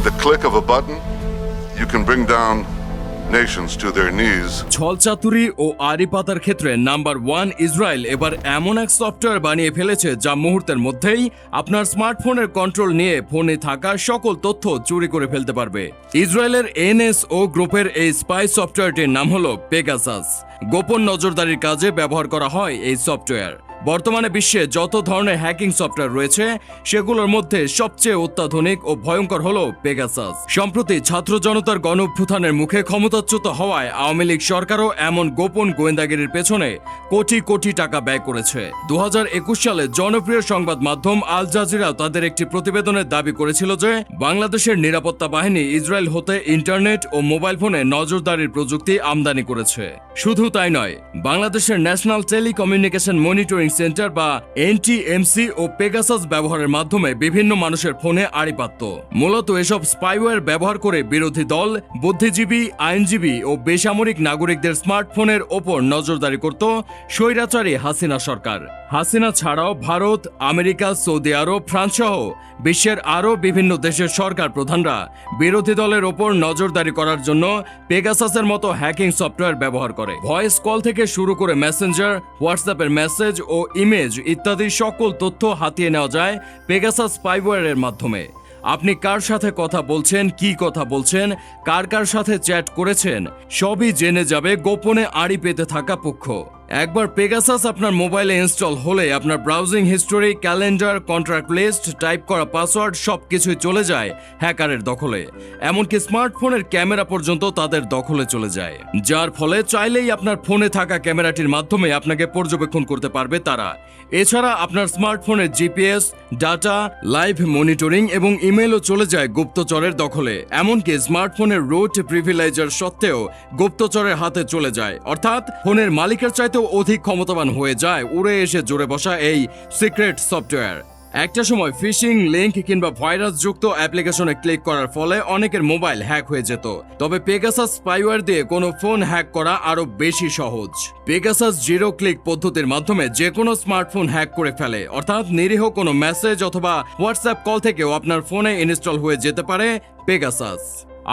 With the click of a button, you can bring down nations to their knees. ছলচাতুরি ও আড়ি পাতার ক্ষেত্রে number one Israel এবার এমন এক সফটওয়্যার বানিয়ে ফেলেছে যা মুহূর্তের মধ্যেই আপনার স্মার্টফোনের কন্ট্রোল নিয়ে ফোনে থাকা সকল তথ্য চুরি করে ফেলতে পারবে। ইসরায়েলের এনএসও গ্রুপের এই স্পাই সফটওয়্যারটির নাম হলো পেগাসাস। গোপন নজরদারির কাজে ব্যবহার করা হয় এই সফটওয়্যার। বর্তমানে বিশ্বে যত ধরনের হ্যাকিং সফটওয়্যার রয়েছে, সেগুলোর মধ্যে সবচেয়ে অত্যাধুনিক ও ভয়ঙ্কর হল পেগাসাস সম্প্রতি ছাত্র জনতার গণ মুখে ক্ষমতাচ্যুত হওয়ায় আওয়ামী লীগ সরকারও এমন গোপন গোয়েন্দাগিরির পেছনে কোটি কোটি টাকা ব্যয় করেছে। দু হাজার একুশ সালে জনপ্রিয় সংবাদ মাধ্যম আল জাজিরা তাদের একটি প্রতিবেদনের দাবি করেছিল যে, বাংলাদেশের নিরাপত্তা বাহিনী ইসরায়েল হতে ইন্টারনেট ও মোবাইল ফোনে নজরদারির প্রযুক্তি আমদানি করেছে। শুধু তাই নয়, বাংলাদেশের ন্যাশনাল টেলিকমিউনিকেশন মনিটরিং সেন্টার বা এনটিএমসি ও পেগাসাস ব্যবহারের মাধ্যমে বিভিন্ন মানুষের ফোনে আড়ি পাতত মূলত এসব স্পাইওয়্যার ব্যবহার করে বিরোধী দল, বুদ্ধিজীবী, আইনজীবী ও বেসামরিক নাগরিকদের স্মার্টফোনের ওপর নজরদারি করত স্বৈরাচারী হাসিনা সরকার। হাসিনা ছাড়াও Bharat, America, Saudi Arab, France সহ বিশ্বের আরও বিভিন্ন দেশের সরকার প্রধানরা বিরোধী দলের ওপর নজরদারি করার জন্য পেগাসাসের মতো হ্যাকিং সফটওয়্যার ব্যবহার করে। ভয়েস কল থেকে শুরু করে মেসেঞ্জার, হোয়াটসঅ্যাপের মেসেজ ও ইমেজ ইত্যাদি সকল তথ্য হাতিয়ে নেওয়া যায় পেগাসাস স্পাইওয়্যারের মাধ্যমে। আপনি কার সাথে কথা বলছেন, কি কথা বলছেন, কার কার সাথে চ্যাট করেছেন, সবই জেনে যাবে গোপনে আড়ি পেতে থাকা পক্ষ। একবার পেগাসাস আপনার মোবাইলে ইনস্টল হলে আপনার browsing history calendar contract list type করা পাসওয়ার্ড সব কিছুই চলে যায় হ্যাকারের দখলে। এমনকি স্মার্টফোনের ক্যামেরা পর্যন্ত তাদের দখলে চলে যায়। যার ফলে চাইলেই আপনার ফোনে থাকা ক্যামেরাটির মাধ্যমে আপনাকে পর্যবেক্ষণ করতে পারবে তারা। এছাড়া আপনার স্মার্টফোনের জিপিএস ডাটা লাইভ মনিটরিং এবং ইমেলও চলে যায় গুপ্তচরের দখলে। এমনকি স্মার্টফোনের রোড প্রিভিলাইজার সত্ত্বেও গুপ্তচরের হাতে চলে যায়। অর্থাৎ ফোনের মালিকের চাইতেও অধিক ক্ষমতাবান হয়ে যায়, উড়ে এসে জুড়ে বসা এই সিক্রেট সফটওয়্যার। একটা সময় ফিশিং লিংক কিংবা ভাইরাস যুক্ত অ্যাপ্লিকেশনে ক্লিক করার ফলে অনেকের মোবাইল হ্যাক হয়ে যেত। তবে পেগাসাস স্পাইওয়্যার দিয়ে কোনো ফোন হ্যাক করা আরও বেশি সহজ। পেগাসাস জিরো ক্লিক পদ্ধতির মাধ্যমে যে কোনো স্মার্টফোন হ্যাক করে ফেলে, অর্থাৎ নিরীহ কোনো মেসেজ অথবা হোয়াটসঅ্যাপ কল থেকেও আপনার ফোনে ইনস্টল হয়ে যেতে পারে পেগাসাস।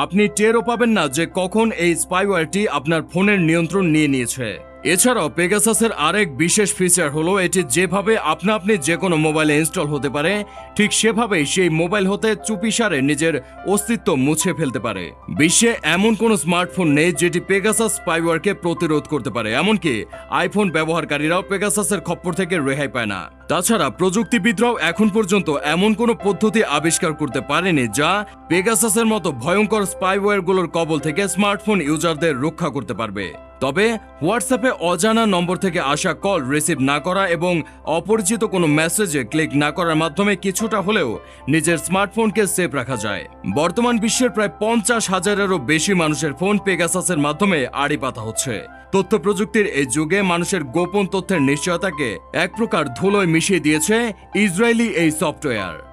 আপনি টেরও পাবেন না যে কখন এই স্পাইওয়্যারটি আপনার ফোনের নিয়ন্ত্রণ নিয়ে নিয়েছে। এছাড়াও পেগাসাসের আরেক বিশেষ ফিচার হলো এটি যেভাবে আপনা আপনি যে কোনো মোবাইলে ইনস্টল হতে পারে, ঠিক সেভাবেই সেই মোবাইল হতে চুপিসারে নিজের অস্তিত্ব মুছে ফেলতে পারে। বিশ্বে এমন কোনো স্মার্টফোন নেই যেটি পেগাসাস স্পাইওয়ারকে প্রতিরোধ করতে পারে, এমনকি আইফোন ব্যবহারকারীরাও পেগাসাসের খপ্পর থেকে রেহাই পায় না। তাছাড়া প্রযুক্তিবিদরাও এখন পর্যন্ত এমন কোনো পদ্ধতি আবিষ্কার করতে পারেনি যা পেগাসাসের মতো ভয়ঙ্কর স্পাইওয়্যারগুলোর কবল থেকে স্মার্টফোন ইউজারদের রক্ষা করতে পারবে। তবে হোয়াটসঅ্যাপে অজানা নম্বর থেকে আসা কল রিসিভ না করা এবং অপরিচিত কোনো মেসেজে ক্লিক না করার মাধ্যমে কিছুটা হলেও নিজের স্মার্টফোনকে সেফ রাখা যায়। বর্তমান বিশ্বের প্রায় পঞ্চাশ হাজারেরও বেশি মানুষের ফোন পেগাসাসের মাধ্যমে আড়ি পাতা হচ্ছে। তথ্য প্রযুক্তির এই যুগে মানুষের গোপন তথ্যের নিশ্চয়তাকে এক প্রকার ধুলোয় মিশিয়ে দিয়েছে ইসরায়েলি এই সফটওয়্যার।